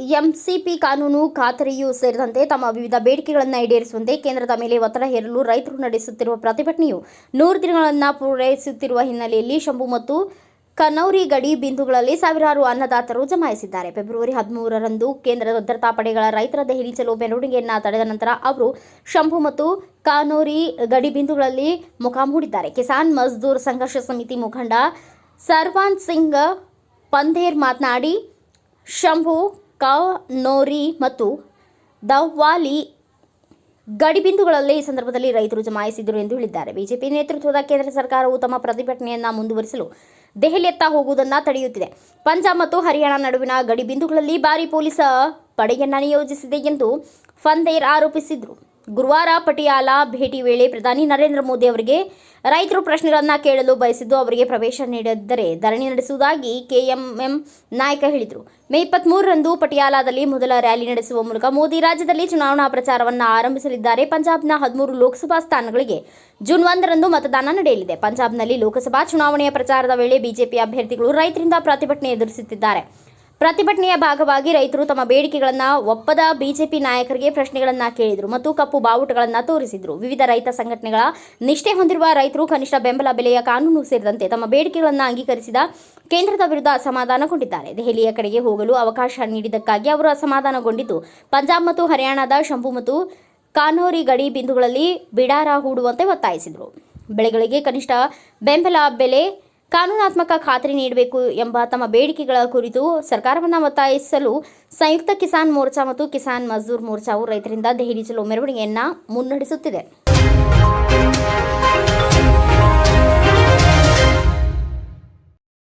SCP ಕಾನೂನು ಖಾತರಿಯೂ ಸೇರಿದಂತೆ ತಮ್ಮ ವಿವಿಧ ಬೇಡಿಕೆಗಳನ್ನು ಈಡೇರಿಸುವಂತೆ ಕೇಂದ್ರದ ಮೇಲೆ ಒತ್ತಡ ಹೇರಲು ರೈತರು ನಡೆಸುತ್ತಿರುವ ಪ್ರತಿಭಟನೆಯು ನೂರು ದಿನಗಳನ್ನು ಪೂರೈಸುತ್ತಿರುವ ಹಿನ್ನೆಲೆಯಲ್ಲಿ ಶಂಭು ಮತ್ತು ಕನೌರಿ ಗಡಿ ಬಿಂದುಗಳಲ್ಲಿ ಸಾವಿರಾರು ಅನ್ನದಾತರು ಜಮಾಯಿಸಿದ್ದಾರೆ. ಫೆಬ್ರವರಿ ಹದಿಮೂರರಂದು ಕೇಂದ್ರ ಭದ್ರತಾ ಪಡೆಗಳ ರೈತರ ದೆಹಲಿ ಚಲೋ ಮೆರವಣಿಗೆಯನ್ನು ತಡೆದ ನಂತರ ಅವರು ಶಂಭು ಮತ್ತು ಕಾನೂರಿ ಗಡಿ ಬಿಂದುಗಳಲ್ಲಿ ಮುಖಾಂ ಹೂಡಿದ್ದಾರೆ ಕಿಸಾನ್ ಮಜ್ದೂರ್ ಸಂಘರ್ಷ ಸಮಿತಿ ಮುಖಂಡ ಸರ್ವಾನ್ ಸಿಂಗ್ ಪಂಧೇರ್ ಮಾತನಾಡಿ, ಶಂಭು ಕನೋರಿ ಮತ್ತು ದವ್ವಾಲಿ ಗಡಿಬಿಂದುಗಳಲ್ಲಿ ಈ ಸಂದರ್ಭದಲ್ಲಿ ರೈತರು ಜಮಾಯಿಸಿದರು ಎಂದು ಹೇಳಿದ್ದಾರೆ. ಬಿಜೆಪಿ ನೇತೃತ್ವದ ಕೇಂದ್ರ ಸರ್ಕಾರವು ತಮ್ಮ ಪ್ರತಿಭಟನೆಯನ್ನು ಮುಂದುವರಿಸಲು ದೆಹಲಿಯತ್ತ ಹೋಗುವುದನ್ನು ತಡೆಯುತ್ತಿದೆ. ಪಂಜಾಬ್ ಮತ್ತು ಹರಿಯಾಣ ನಡುವಿನ ಗಡಿಬಿಂದುಗಳಲ್ಲಿ ಭಾರಿ ಪೊಲೀಸ್ ಪಡೆಯನ್ನ ನಿಯೋಜಿಸಿದೆ ಎಂದು ಫಂದೇರ್ ಆರೋಪಿಸಿದರು. ಗುರುವಾರ ಪಟಿಯಾಲ ಭೇಟಿ ವೇಳೆ ಪ್ರಧಾನಿ ನರೇಂದ್ರ ಮೋದಿ ಅವರಿಗೆ ರೈತರು ಪ್ರಶ್ನೆಗಳನ್ನು ಕೇಳಲು ಬಯಸಿದ್ದು ಅವರಿಗೆ ಪ್ರವೇಶ ನೀಡಿದ್ದರೆ ಧರಣಿ ನಡೆಸುವುದಾಗಿ ಕೆಎಂಎಂ ನಾಯಕ ಹೇಳಿದರು. ಮೇ ಇಪ್ಪತ್ಮೂರರಂದು ಪಟಿಯಾಲಾದಲ್ಲಿ ಮೊದಲ ರ್ಯಾಲಿ ನಡೆಸುವ ಮೂಲಕ ಮೋದಿ ರಾಜ್ಯದಲ್ಲಿ ಚುನಾವಣಾ ಪ್ರಚಾರವನ್ನು ಆರಂಭಿಸಲಿದ್ದಾರೆ. ಪಂಜಾಬ್ನ ಹದಿಮೂರು ಲೋಕಸಭಾ ಸ್ಥಾನಗಳಿಗೆ ಜೂನ್ ಒಂದರಂದು ಮತದಾನ ನಡೆಯಲಿದೆ. ಪಂಜಾಬ್ನಲ್ಲಿ ಲೋಕಸಭಾ ಚುನಾವಣೆಯ ಪ್ರಚಾರದ ವೇಳೆ ಬಿಜೆಪಿ ಅಭ್ಯರ್ಥಿಗಳು ರೈತರಿಂದ ಪ್ರತಿಭಟನೆ ಎದುರಿಸುತ್ತಿದ್ದಾರೆ. ಪ್ರತಿಭಟನೆಯ ಭಾಗವಾಗಿ ರೈತರು ತಮ್ಮ ಬೇಡಿಕೆಗಳನ್ನು ಒಪ್ಪದ ಬಿಜೆಪಿ ನಾಯಕರಿಗೆ ಪ್ರಶ್ನೆಗಳನ್ನು ಕೇಳಿದರು ಮತ್ತು ಕಪ್ಪು ಬಾವುಟಗಳನ್ನು ತೋರಿಸಿದರು. ವಿವಿಧ ರೈತ ಸಂಘಟನೆಗಳ ನಿಷ್ಠೆ ಹೊಂದಿರುವ ರೈತರು ಕನಿಷ್ಠ ಬೆಂಬಲ ಬೆಲೆಯ ಕಾನೂನು ಸೇರಿದಂತೆ ತಮ್ಮ ಬೇಡಿಕೆಗಳನ್ನು ಅಂಗೀಕರಿಸಿದ ಕೇಂದ್ರದ ವಿರುದ್ಧ ಅಸಮಾಧಾನಗೊಂಡಿದ್ದಾರೆ. ದೆಹಲಿಯ ಕಡೆಗೆ ಹೋಗಲು ಅವಕಾಶ ನೀಡಿದ್ದಕ್ಕಾಗಿ ಅವರು ಅಸಮಾಧಾನಗೊಂಡಿದ್ದು, ಪಂಜಾಬ್ ಮತ್ತು ಹರಿಯಾಣದ ಶಂಭು ಮತ್ತು ಕಾನೋರಿ ಗಡಿ ಬಿಂದುಗಳಲ್ಲಿ ಬಿಡಾರ ಹೂಡುವಂತೆ ಒತ್ತಾಯಿಸಿದರು. ಬೆಳೆಗಳಿಗೆ ಕನಿಷ್ಠ ಬೆಂಬಲ ಬೆಲೆ ಕಾನೂನಾತ್ಮಕ ಖಾತ್ರಿ ನೀಡಬೇಕು ಎಂಬ ತಮ್ಮ ಬೇಡಿಕೆಗಳ ಕುರಿತು ಸರ್ಕಾರವನ್ನು ಒತ್ತಾಯಿಸಲು ಸಂಯುಕ್ತ ಕಿಸಾನ್ ಮೋರ್ಚಾ ಮತ್ತು ಕಿಸಾನ್ ಮಜ್ದೂರ್ ಮೋರ್ಚಾವು ರೈತರಿಂದ ದೆಹಲಿ ಚಲೋ ಮೆರವಣಿಗೆಯನ್ನ ಮುನ್ನಡೆಸುತ್ತಿದೆ.